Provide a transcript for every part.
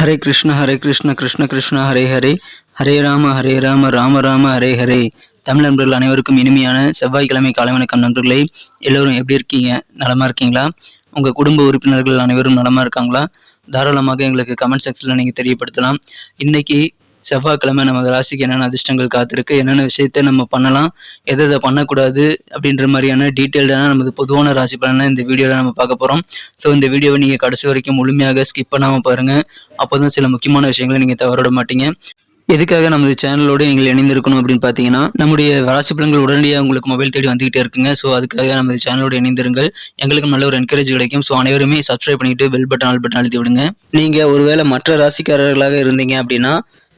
ஹரே கிருஷ்ண ஹரே கிருஷ்ண கிருஷ்ண கிருஷ்ண ஹரே ஹரே. ஹரே ராம ஹரே ராம ராம ராம ஹரே ஹரே. தமிழ் நண்பர்கள் அனைவருக்கும் இனிமையான செவ்வாய்க்கிழமை காலை வணக்கம் நண்பர்களே. எல்லோரும் எப்படி இருக்கீங்க? நலமா இருக்கீங்களா? உங்கள் குடும்ப உறுப்பினர்கள் அனைவரும் நலமா இருக்காங்களா? தாராளமாக எங்களுக்கு கமெண்ட் செக்ஷனில் நீங்கள் தெரியப்படுத்தலாம். இன்னைக்கு செவ்வாய்க்கிழமை நமது ராசிக்கு என்னென்ன அதிர்ஷ்டங்கள் காத்திருக்கு என்னென்ன விஷயத்த நம்ம பண்ணலாம் எதை எதை பண்ணக்கூடாது அப்படின்ற மாதிரியான டீட்டெயில்டான நமது பொதுவான ராசி பலனை இந்த வீடியோவில் நம்ம பார்க்க போகிறோம் ஸோ இந்த வீடியோவை நீங்கள் கடைசி வரைக்கும் முழுமையாக ஸ்கிப் பண்ணாமல் பாருங்கள் அப்போ தான் சில முக்கியமான விஷயங்களை நீங்கள் தவறவிட மாட்டீங்க. எதுக்காக நமது சேனலோடு நீங்கள் இணைந்திருக்கணும் அப்படின்னு பார்த்தீங்கன்னா நம்முடைய ராசி பலன்கள் உடனடியாக உங்களுக்கு மொபைல் தேடி வந்துகிட்டே இருக்குங்க. ஸோ அதுக்காக நமது சேனலோடு இணைந்திருங்கள். எங்களுக்கும் நல்ல ஒரு என்கரேஜ் கிடைக்கும். ஸோ அனைவருமே சப்ஸ்கிரைப் பண்ணிட்டு பெல் பட்டன் ஆல் பட்டன் அழுத்தி விடுங்க. நீங்கள் ஒருவேளை மற்ற ராசிக்காரர்களாக இருந்தீங்க அப்படின்னா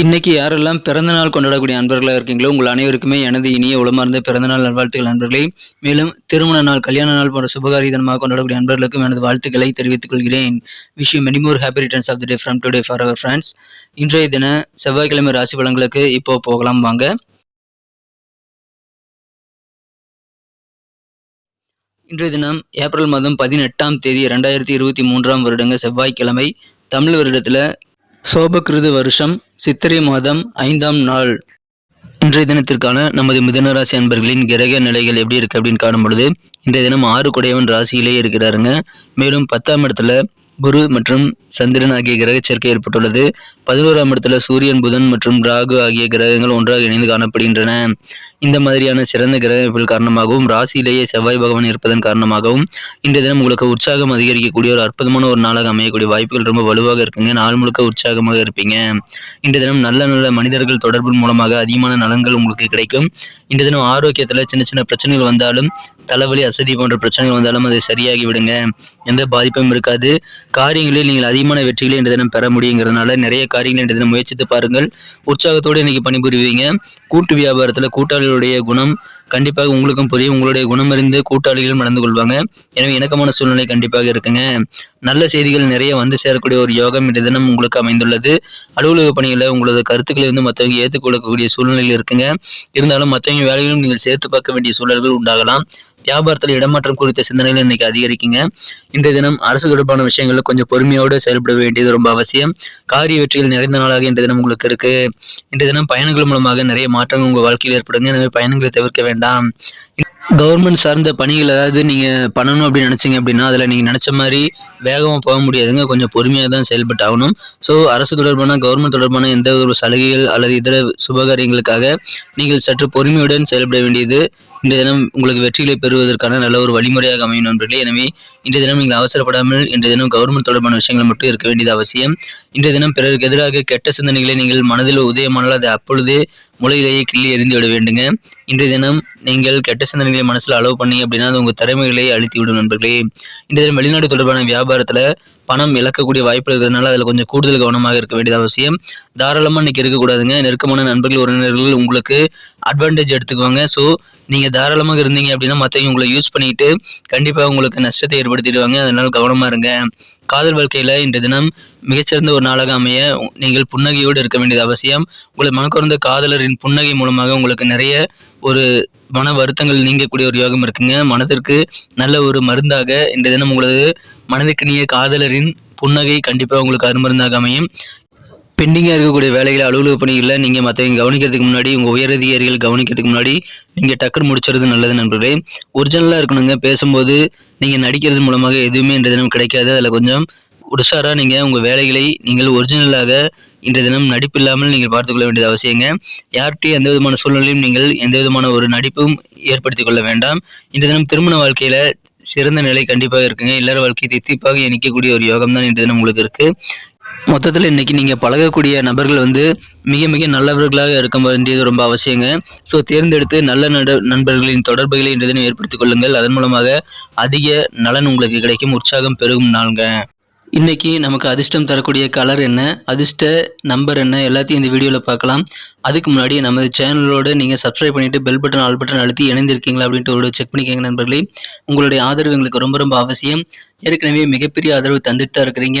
இன்னைக்கு யாரெல்லாம் பிறந்த நாள் கொண்டாடக்கூடிய அன்பர்களாக இருக்கீங்களோ உங்கள் அனைவருக்குமே எனது இனிய உளமார்ந்த பிறந்தநாள் நல்வாழ்த்துக்கள் நண்பர்களே. மேலும் திருமண நாள் கல்யாண நாள் போன்ற சுபகாரிதனமாக கொண்டாடக்கூடிய அன்பர்களுக்கும் எனது வாழ்த்துக்களை தெரிவித்துக் கொள்கிறேன். Wish many more happy returns of the day from today for our friends இன்றைய தின செவ்வாய்க்கிழமை ராசி பலன்களுக்கு இப்போ போகலாம் வாங்க. இன்றைய தினம் ஏப்ரல் மாதம் பதினெட்டாம் தேதி ரெண்டாயிரத்தி இருபத்தி மூன்றாம் வருடங்க செவ்வாய்க்கிழமை. தமிழ் வருடத்தில் சோபகிருது வருஷம் சித்திரை மாதம் ஐந்தாம் நாள். இன்றைய தினத்திற்கான நமது மிதனராசி அன்பர்களின் கிரக நிலைகள் எப்படி இருக்கு அப்படின்னு காணும் பொழுது இன்றைய தினம் ஆறு குடையவன் ராசியிலே இருக்கிறாருங்க. மேலும் பத்தாம் இடத்துல குரு மற்றும் சந்திரன் ஆகிய கிரக சேர்க்கை ஏற்பட்டுள்ளது. பதினோராம் இடத்துல சூரியன் புதன் மற்றும் ராகு ஆகிய கிரகங்கள் ஒன்றாக இணைந்து காணப்படுகின்றன. இந்த மாதிரியான சிறந்த கிரகங்கள் காரணமாகவும் ராசியிலேயே செவ்வாய் பகவான் இருப்பதன் காரணமாகவும் இந்த தினம் உங்களுக்கு உற்சாகம் அதிகரிக்கக்கூடிய ஒரு அற்புதமான ஒரு நாளாக அமையக்கூடிய வாய்ப்புகள் ரொம்ப வலுவாக இருக்குங்க. நாள் முழுக்க உற்சாகமாக இருப்பீங்க. இந்த தினம் நல்ல நல்ல மனிதர்கள் தொடர்பு மூலமாக அதிகமான நலன்கள் உங்களுக்கு கிடைக்கும். இந்த தினம் ஆரோக்கியத்தில் சின்ன சின்ன பிரச்சனைகள் வந்தாலும் தலைவலி அசதி போன்ற பிரச்சனைகள் வந்தாலும் அது சரியாகி விடுங்க. எந்த பாதிப்பும் இருக்காது. காரியங்களில் நீங்கள் அதிகமான வெற்றிகளை இந்த தினம் பெற முடியுங்கிறதுனால நிறைய காரியங்களை இந்த தினம் முயற்சித்து பாருங்கள். உற்சாகத்தோடு இன்னைக்கு பணிபுரிவீங்க. கூட்டு வியாபாரத்தில் கூட்டாளிகளுடைய குணம் கண்டிப்பாக உங்களுக்கும் புரியும். உங்களுடைய குணமறிந்து கூட்டாளிகளும் நடந்து கொள்வாங்க. எனவே இணக்கமான சூழ்நிலை கண்டிப்பாக இருக்குங்க. நல்ல செய்திகள் நிறைய வந்து சேரக்கூடிய ஒரு யோகம் இந்த தினம் உங்களுக்கு அமைந்துள்ளது. அலுவலக பணிகளை உங்களது கருத்துக்களை வந்து மற்றவங்க ஏற்றுக்கொள்ளக்கூடிய சூழ்நிலையில் இருக்குங்க. இருந்தாலும் மற்றவங்க வேலைகளும் நீங்கள் சேர்த்து பார்க்க வேண்டிய சூழல்கள் உண்டாகலாம். வியாபாரத்தில் இடமாற்றம் குறித்த சிந்தனைகள் இன்னைக்கு அதிகரிக்குங்க. இன்றைய தினம் அரசு தொடர்பான விஷயங்களில் கொஞ்சம் பொறுமையோடு செயல்பட வேண்டியது ரொம்ப அவசியம். காரிய வெற்றிகள் நிறைந்த நாளாக இன்றைய தினம் உங்களுக்கு இருக்கு. இன்றைய தினம் பயணங்கள் மூலமாக நிறைய மாற்றங்கள் உங்கள் வாழ்க்கையில் ஏற்படுங்க. எனவே பயணங்களை தவிர்க்க வேண்டாம். கவர்மெண்ட் சார்ந்த பணிகள் ஏதாவது நீங்கள் பண்ணணும் அப்படின்னு நினச்சிங்க அப்படின்னா அதில் நீங்கள் நினச்ச மாதிரி வேகமாக போக முடியாதுங்க. கொஞ்சம் பொறுமையாக தான் செயல்பட்டு ஆகணும். ஸோ அரசு தொடர்பான கவர்மெண்ட் தொடர்பான எந்த ஒரு சலுகைகள் அல்லது இதர சுபகாரியங்களுக்காக நீங்கள் சற்று பொறுமையுடன் செயல்பட வேண்டியது இந்த தினம் உங்களுக்கு வெற்றிகளை பெறுவதற்கான நல்ல ஒரு வழிமுறையாக அமையும் நண்பர்களே. எனவே இன்றைய தினம் நீங்கள் அவசரப்படாமல் இன்றைய தினம் கவர்மெண்ட் தொடர்பான விஷயங்கள் மட்டும் இருக்க வேண்டியது அவசியம். இன்றைய தினம் பிறருக்கு எதிராக கெட்ட சிந்தனைகளை நீங்கள் மனதில் உதயமானால் அதை அப்பொழுதே முளையிலேயே கிள்ளி எறிந்து விட வேண்டுங்க. இன்றைய தினம் நீங்கள் கெட்ட சிந்தனைகளை மனசில் அலோவ் பண்ணி அப்படின்னா அது உங்கள் திறமைகளை அழுத்தி விடும் நண்பர்களே. இன்றைய தினம் வெளிநாடு தொடர்பான வியாபாரத்தில் பணம் இழக்கக்கூடிய வாய்ப்பு இருக்கிறதுனால அதில் கொஞ்சம் கூடுதல் கவனமாக இருக்க வேண்டியது அவசியம். தாராளமாக இன்னைக்கு இருக்கக்கூடாதுங்க நெருக்கமான நண்பர்கள் உறவினர்கள் உங்களுக்கு அட்வான்டேஜ் எடுத்துக்குவாங்க. ஸோ நீங்கள் தாராளமாக இருந்தீங்க அப்படின்னா மற்றவங்க உங்களை யூஸ் பண்ணிட்டு கண்டிப்பாக உங்களுக்கு நஷ்டத்தை ஏற்படுத்திடுவாங்க. அதனால் கவனமாக இருங்க. காதல் வாழ்க்கையில் இன்றைய தினம் மிகச்சிறந்த ஒரு நாளாக அமைய நீங்கள் புன்னகையோடு இருக்க வேண்டியது அவசியம். உங்களை மனக்குறந்த காதலரின் புன்னகை மூலமாக உங்களுக்கு நிறைய ஒரு மன வருத்தங்கள் நீங்கக்கூடிய ஒரு யோகம் இருக்குங்க. மனதிற்கு நல்ல ஒரு மருந்தாக இன்றைய தினம் உங்களது மனதுக்கினிய காதலரின் புன்னகை கண்டிப்பாக உங்களுக்கு அருமருந்தாக அமையும். பெண்டிங்காக இருக்கக்கூடிய வேலைகள் அலுவலக பணிகளில் நீங்கள் மற்றவங்க கவனிக்கிறதுக்கு முன்னாடி உங்கள் உயரதிகாரிகள் கவனிக்கிறதுக்கு முன்னாடி நீங்கள் டக்குன்னு முடிச்சுறது நல்லது நண்பர்களே. ஒரிஜினலாக இருக்கணுங்க. பேசும்போது நீங்கள் நடிக்கிறது மூலமாக எதுவுமே இன்றைய தினம் கிடைக்காது. அதில் கொஞ்சம் உஷாராக நீங்கள் உங்கள் வேலைகளை நீங்கள் ஒரிஜினலாக இன்றைய தினம் நடிப்பு இல்லாமல் நீங்கள் பார்த்துக்கொள்ள வேண்டியது அவசியங்க. யார்கிட்டையும் எந்த விதமான சூழ்நிலையும் நீங்கள் எந்த விதமான ஒரு நடிப்பும் ஏற்படுத்திக் கொள்ள வேண்டாம். இன்றைய தினம் திருமண வாழ்க்கையில் சிறந்த நிலை கண்டிப்பாக இருக்குங்க. இல்லற வாழ்க்கை தித்திப்பாக இணைக்கக்கூடிய ஒரு யோகம் தான் இன்றைய தினம் உங்களுக்கு இருக்கு. மொத்தத்தில் இன்றைக்கி நீங்கள் பழகக்கூடிய நபர்கள் வந்து மிக மிக நல்லவர்களாக இருக்க வேண்டியது ரொம்ப அவசியங்க. ஸோ தேர்ந்தெடுத்து நல்ல நட நண்பர்களின் தொடர்புகளை இன்றைய ஏற்படுத்திக் கொள்ளுங்கள். அதன் மூலமாக அதிக நலன் உங்களுக்கு கிடைக்கும் உற்சாகம் பெருகும் நாளுங்க. இன்றைக்கி நமக்கு அதிர்ஷ்டம் தரக்கூடிய கலர் என்ன அதிர்ஷ்ட நம்பர் என்ன எல்லாத்தையும் இந்த வீடியோவில் பார்க்கலாம். அதுக்கு முன்னாடி நமது சேனலோடு நீங்கள் சப்ஸ்கிரைப் பண்ணிவிட்டு பெல் பட்டன் ஆல் பட்டன் அழுத்தி இணைந்திருக்கீங்களா அப்படின்ட்டு ஒரு செக் பண்ணிக்கோங்க நண்பர்களே. உங்களுடைய ஆதரவு எங்களுக்கு ரொம்ப ரொம்ப அவசியம். ஏற்கனவே மிகப்பெரிய ஆதரவு தந்துட்டு தான் இருக்கிறீங்க.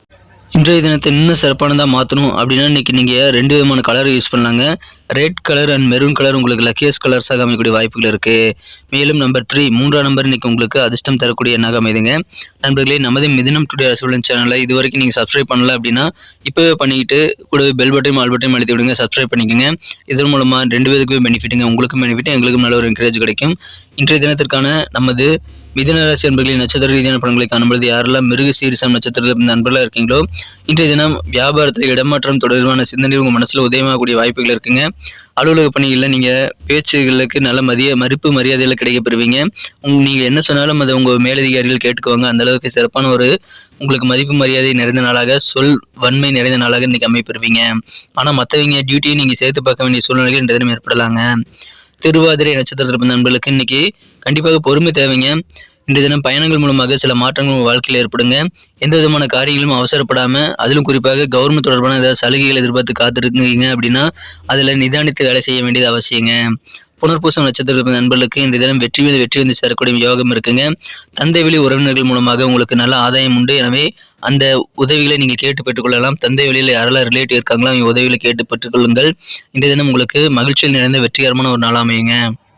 இன்றைய தினத்தை இன்னும் சிறப்பானதாக மாற்றணும் அப்படின்னா இன்றைக்கி நீங்கள் ரெண்டு விதமான கலர் யூஸ் பண்ணலாங்க. Red colour and maroon colour உங்களுக்கு லக்கியஸ் கலர்ஸாக அமைக்கக்கூடிய வாய்ப்புகள் இருக்குது மேலும் நம்பர் த்ரீ மூன்றாம் நம்பர் இன்றைக்கி உங்களுக்கு அதிர்ஷ்டம் தரக்கூடிய எண்ணாக அமைதுங்க. நண்பர்களே நமது மிதினம் டுடே அரசுடன் சேனலை இது வரைக்கும் நீங்கள் சப்ஸ்கிரைப் பண்ணல அப்படின்னா இப்போவே பண்ணிக்கிட்டு கூடவே பெல் பட்டையும் ஆல் பட்டையும் அழுத்தி விடுங்க சப்ஸ்கிரைப் பண்ணிக்கோங்க. இதன் மூலமாக ரெண்டு பேருக்குமே பெனிஃபிட்டுங்க உங்களுக்கும் பெனிஃபிட் எங்களுக்கும் நல்ல ஒரு என்கரேஜ் கிடைக்கும். இன்றைய தினத்திற்கான நமது மிதுன ராசி நட்சத்திர ரீதியான படங்களை காணும்பொழுது யாரெல்லாம் மிருக சீரிசம் நட்சத்திரத்தில் நண்பர்களாக இருக்கீங்களோ இன்றைய தினம் வியாபாரத்தில் இடமாற்றம் தொடர்பான சிந்தனை உங்கள் மனசில் உதயமாகக்கூடிய வாய்ப்புகள் இருக்குங்க. அலுவலக பணிகளில் நீங்கள் பேச்சுகளுக்கு நல்ல மதிய மதிப்பு மரியாதையில் கிடைக்கப்பெறுவீங்க. உங் நீங்கள் என்ன சொன்னாலும் அதை உங்கள் மேலதிகாரிகள் கேட்டுக்குவாங்க. அந்த அளவுக்கு சிறப்பான ஒரு உங்களுக்கு மதிப்பு மரியாதை நிறைந்த நாளாக சொல் வன்மை நிறைந்த நாளாக இன்றைக்கி அமைப்பெறுவீங்க ஆனால் மற்றவங்க டியூட்டியை நீங்கள் சேர்த்து பார்க்க வேண்டிய சூழ்நிலைகள் இன்றைய தினம் ஏற்படலாங்க. திருவாதிரை நட்சத்திரத்தில் பிறந்த நண்பர்களுக்கு இன்னைக்கு கண்டிப்பாக பொறுமை தேவைங்க. இந்த தினம் பயணங்கள் மூலமாக சில மாற்றங்கள் உங்கள் வாழ்க்கையில் ஏற்படுங்க. எந்த விதமான காரியங்களும் அவசரப்படாமல் அதிலும் குறிப்பாக கவர்மெண்ட் தொடர்பான ஏதாவது சலுகைகள் எதிர்பார்த்து காத்திருக்கீங்க அப்படின்னா அதில் நிதானித்து வேலை செய்ய வேண்டியது அவசியங்க. புனர்பூசம் நட்சத்திர நண்பர்களுக்கு இந்த தினம் வெற்றி மீது வெற்றி வந்து சேரக்கூடிய யோகம் இருக்குங்க. தந்தை வழி உறவினர்கள் மூலமாக உங்களுக்கு நல்ல ஆதாயம் உண்டு. எனவே அந்த உதவிகளை நீங்கள் கேட்டு பெற்றுக்கொள்ளலாம். தந்தை வழியில் யாரெல்லாம் ரிலேட்டிவ் இருக்காங்களோ அவங்க உதவிகளை கேட்டு பெற்றுக்கொள்ளுங்கள். இந்த தினம் உங்களுக்கு மகிழ்ச்சியில் நிறைந்த வெற்றிகரமான ஒரு நாள் அமையுங்க.